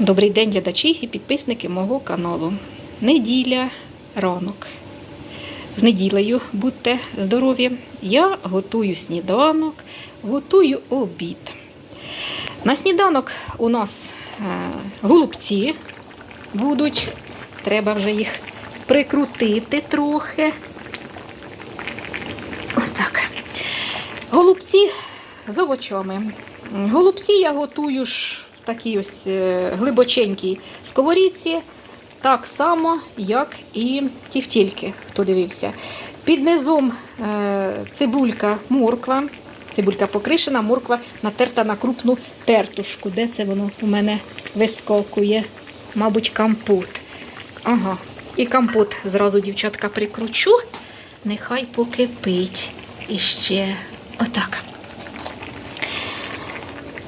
Добрий день, глядачі і підписники мого каналу. Неділя ранок. З неділею будьте здорові. Я готую сніданок, готую обід. На сніданок у нас е, голубці будуть. Треба вже їх прикрутити трохи. Отак. Голубці з овочами. Голубці я готую ж такій ось е, глибоченькій сковорідці, так само, як і тівтільки, хто дивився. Під низом е, цибулька, морква. Цибулька покришена, морква натерта на крупну тертушку. Де це воно у мене вискокує? Мабуть, компот. Ага. І компот зразу, дівчатка, прикручу. Нехай покипить іще. Отак.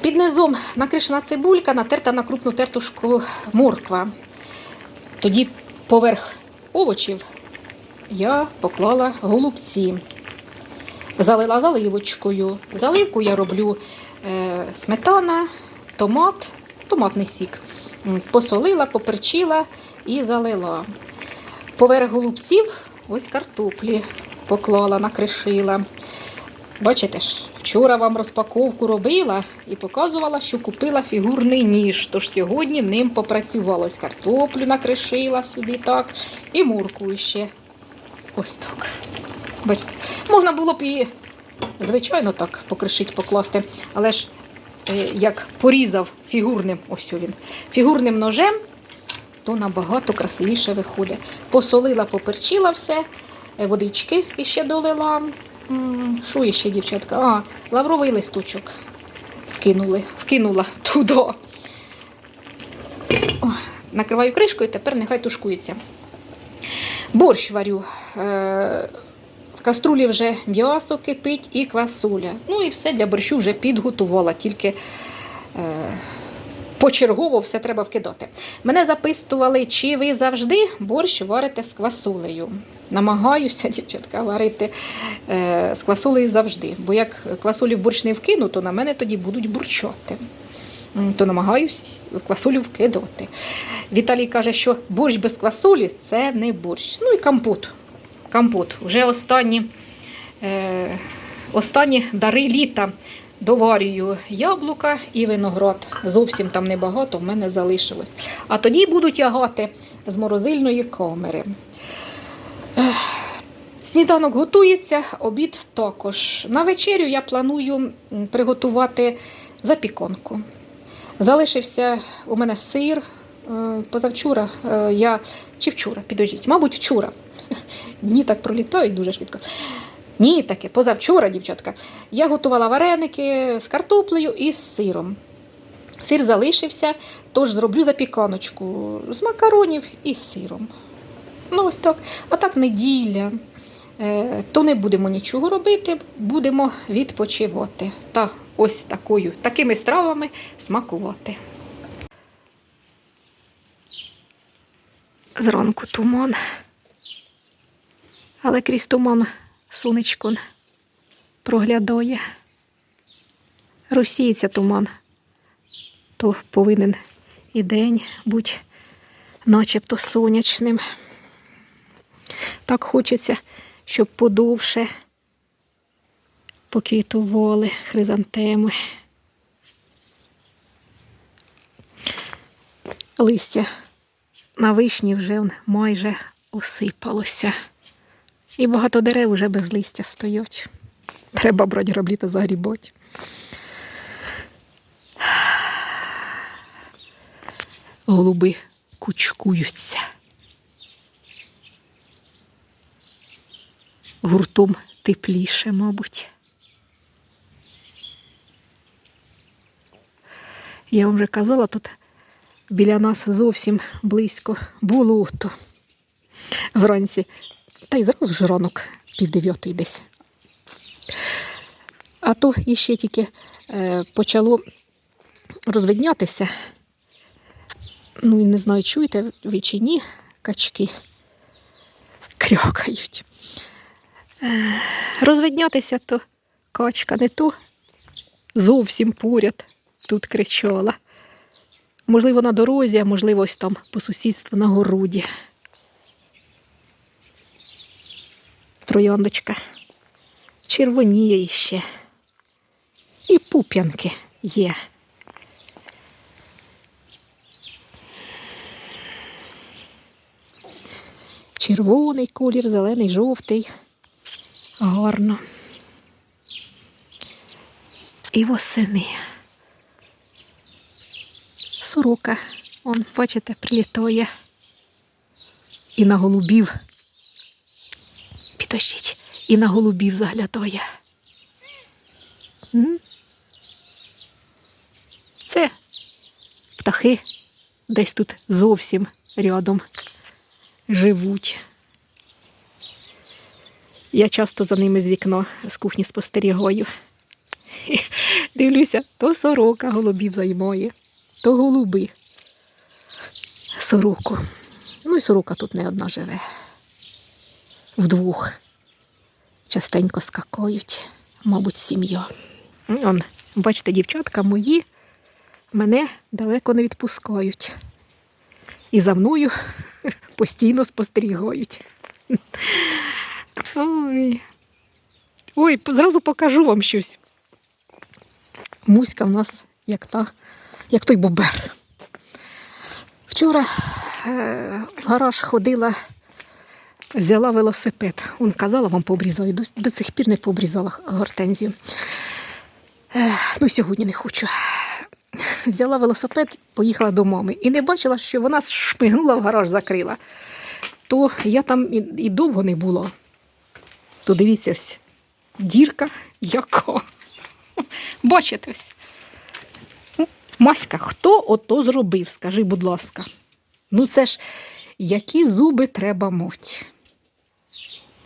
Під низом накришена цибулька, натерта на крупну тертушку морква. Тоді поверх овочів я поклала голубці. Залила заливочкою. Заливку я роблю е, сметана, томат, томатний сік. Посолила, поперчила і залила. Поверх голубців ось картоплі поклала, накришила. Бачите ж, вчора вам розпаковку робила і показувала, що купила фігурний ніж. Тож сьогодні ним попрацювала. Ось картоплю накришила сюди так. І моркву ще. Ось так. Бачите, можна було б і, звичайно, так покришити, покласти. Але ж е, як порізав фігурним, ось він, фігурним ножем, то набагато красивіше виходить. Посолила, поперчила все, е, водички іще долила. Що іще, дівчатка? А, лавровий листочок вкинули, вкинула туди. О, накриваю кришкою, тепер нехай тушкується. Борщ варю. Е, в каструлі вже м'ясо кипить і квасоля. Ну і все для борщу вже підготувала, тільки е, почергово все треба вкидати. Мене записували, чи ви завжди борщ варите з квасолею. Намагаюся, дівчатка, варити е, з квасолею завжди. Бо як квасолі в борщ не вкину, то на мене тоді будуть бурчати. То намагаюсь квасолю вкидувати. Віталій каже, що борщ без квасолі це не борщ. Ну і компот. Компот. Вже останні, е, останні дари літа доварюю яблука і виноград. Зовсім там небагато в мене залишилось. А тоді буду тягати з морозильної камери. Сніданок готується, обід також. На вечерю я планую приготувати запіконку. Залишився у мене сир. е, Позавчора е, я чи вчора, підождіть, мабуть, вчора. Дні так пролітають дуже швидко. Ні, таке, позавчора, дівчатка. Я готувала вареники з картоплею і з сиром. Сир залишився, тож зроблю запіканочку з макаронів і з сиром. Ну, ось так. А так неділя. Е, То не будемо нічого робити, будемо відпочивати. Та ось такою, такими стравами смакувати. Зранку туман. Але крізь туман сонечко проглядає. Розсіється туман, то повинен і день бути начебто сонячним. Так хочеться, щоб подовше поквітували хризантеми. Листя на вишні вже майже осипалося. І багато дерев вже без листя стоять. Треба брати граблі та загрібати. Голуби кучкуються. Гуртом тепліше, мабуть. Я вам вже казала, тут біля нас зовсім близько болото вранці. Та й зараз вже ранок пів дев'ятої десь. А то іще тільки е, почало розвиднятися. Ну не знаю, чуєте ви чи ні, качки крякають. Е, розвиднятися то качка не то зовсім поряд тут кричала. Можливо, на дорозі, а можливо, ось там по сусідству на городі. Трояндочка. Червоніє іще. І пуп'янки є. Червоний колір, зелений, жовтий. Гарно. І восени. Сорока, он, бачите, прилітає. І на голубів. Підождіть, і на голубів заглядає. Це птахи десь тут зовсім рядом живуть. Я часто за ними з вікна з кухні спостерігаю. Дивлюся, то сорока голубів займає, то голуби. Сороку. Ну і сорока тут не одна живе. Вдвох. Частенько скакають, мабуть, сім'я. Он, бачите, дівчатка мої мене далеко не відпускають. І за мною постійно спостерігають. Ой. Ой, зразу покажу вам щось. Муська в нас як та, як той бобер. Вчора е, в гараж ходила, взяла велосипед. Он казала, вам пообрізаю. До, до цих пір не пообрізала гортензію. Е, ну, сьогодні не хочу. Взяла велосипед, поїхала до мами і не бачила, що вона шмигнула в гараж, закрила. То я там і, і довго не була. То дивіться ось, дірка яка. Бачите ось. Маська, хто ото зробив? Скажи, будь ласка. Ну це ж які зуби треба муть.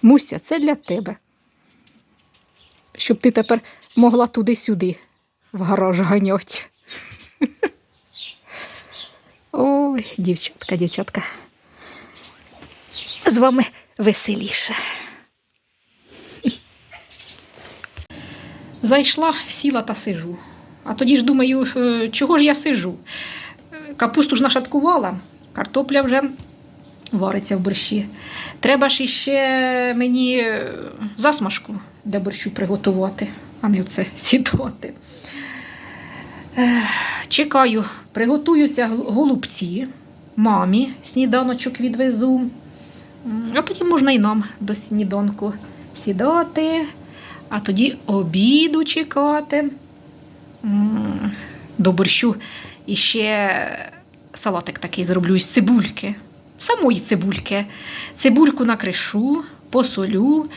Муся, це для тебе. Щоб ти тепер могла туди-сюди в гараж ганять. Ой, дівчатка, дівчатка. З вами веселіше. Зайшла, сіла та сижу. А тоді ж думаю, е, чого ж я сижу? Е, Капусту ж нашаткувала, картопля вже вариться в борщі. Треба ж іще мені е, засмажку для борщу приготувати, а не оце сідати. Чекаю, приготуються голубці, мамі сніданочок відвезу. А тоді можна і нам до сніданку сідати, а тоді обіду чекати. До борщу і ще салатик такий зроблю із цибульки. Самої цибульки. Цибульку накришу, посолю,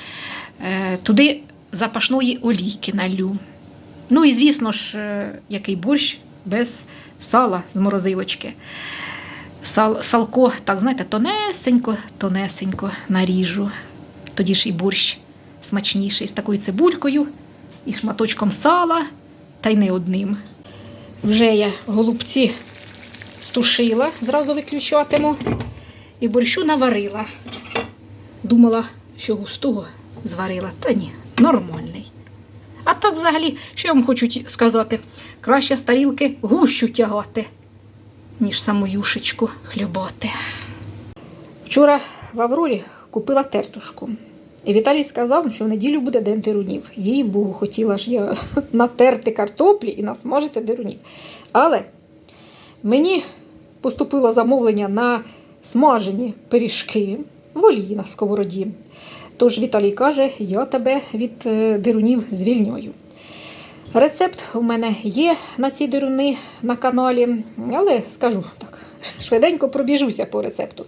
е, туди запашної олійки налю. Ну і звісно ж, е, який борщ без сала з морозилочки. Сал, салко, так, знаєте, тонесенько, тонесенько наріжу. Тоді ж і борщ смачніший з такою цибулькою і шматочком сала, та й не одним. Вже я голубці стушила, зразу виключатиму. І борщу наварила. Думала, що густого зварила, та ні, нормальний. А так взагалі, що я вам хочу сказати, краще з тарілки гущу тягати, ніж саму юшечку хлюбати. Вчора в Аврорі купила тертушку. І Віталій сказав, що в неділю буде день дерунів. Їй Богу, хотіла ж я натерти картоплі і насмажити дерунів. Але мені поступило замовлення на смажені пиріжки в на сковороді. Тож Віталій каже, я тебе від е, дирунів звільнюю. Рецепт у мене є на ці дируни на каналі, але скажу так, швиденько пробіжуся по рецепту.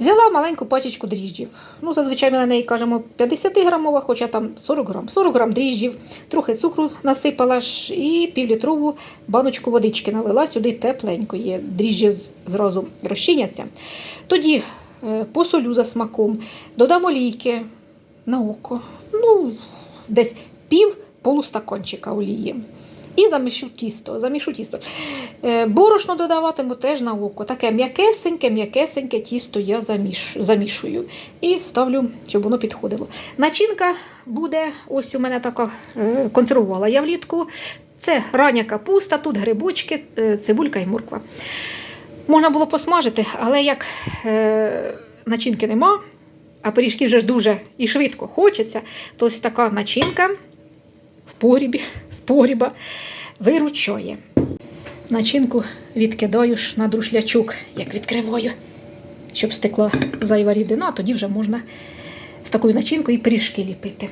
Взяла маленьку пачечку дріжджів. Ну, зазвичай ми на неї кажемо 50 грамова, хоча там 40 грам. 40 грам дріжджів, трохи цукру насипала ж і півлітрову баночку водички налила сюди тепленької. Дріжджі зразу розчиняться. Тоді е, посолю за смаком, додам олійки на око, ну, десь пів полустакончика олії. І замішу тісто. Замішу тісто. Е, Борошно додаватиму теж на око. Таке м'якесеньке, м'якесеньке тісто я замішую. І ставлю, щоб воно підходило. Начинка буде, ось у мене така е, консервувала я влітку. Це рання капуста, тут грибочки, е, цибулька і морква. Можна було посмажити, але як начинки нема, а пиріжки вже ж дуже і швидко хочеться, то ось така начинка в погрібі, з погріба виручає. Начинку відкидаю ж на друшлячок, як відкриваю, щоб стекла зайва рідина, тоді вже можна з такою начинкою і пиріжки ліпити.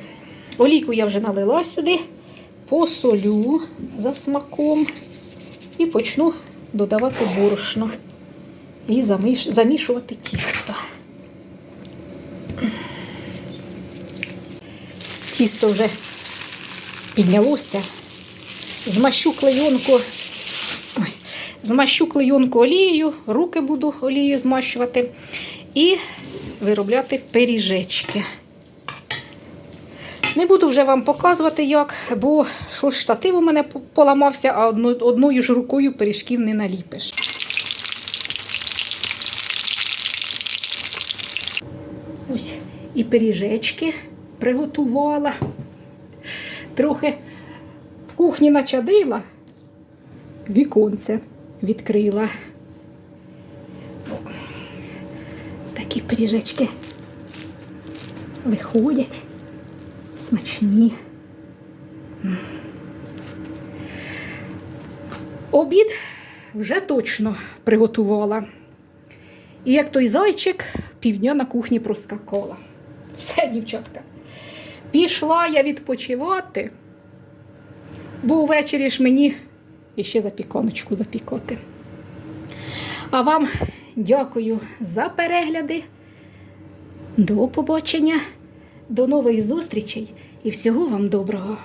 Олійку я вже налила сюди, посолю за смаком і почну додавати борошно і заміш- замішувати тісто. Тісто вже піднялося. Змащу клейонку, ой, змащу клейонку олією, руки буду олією змащувати і виробляти пиріжечки. Не буду вже вам показувати, як, бо що штатив у мене поламався, а одно- одною ж рукою пиріжків не наліпиш. Ось і пиріжечки приготувала. Трохи в кухні начадила, віконце відкрила. Такі пиріжечки виходять смачні. Обід вже точно приготувала. І як той зайчик півдня на кухні проскакала. Все, дівчатка. Пішла я відпочивати, бо ввечері ж мені іще запіконочку запікоти. А вам дякую за перегляди. До побачення, до нових зустрічей і всього вам доброго!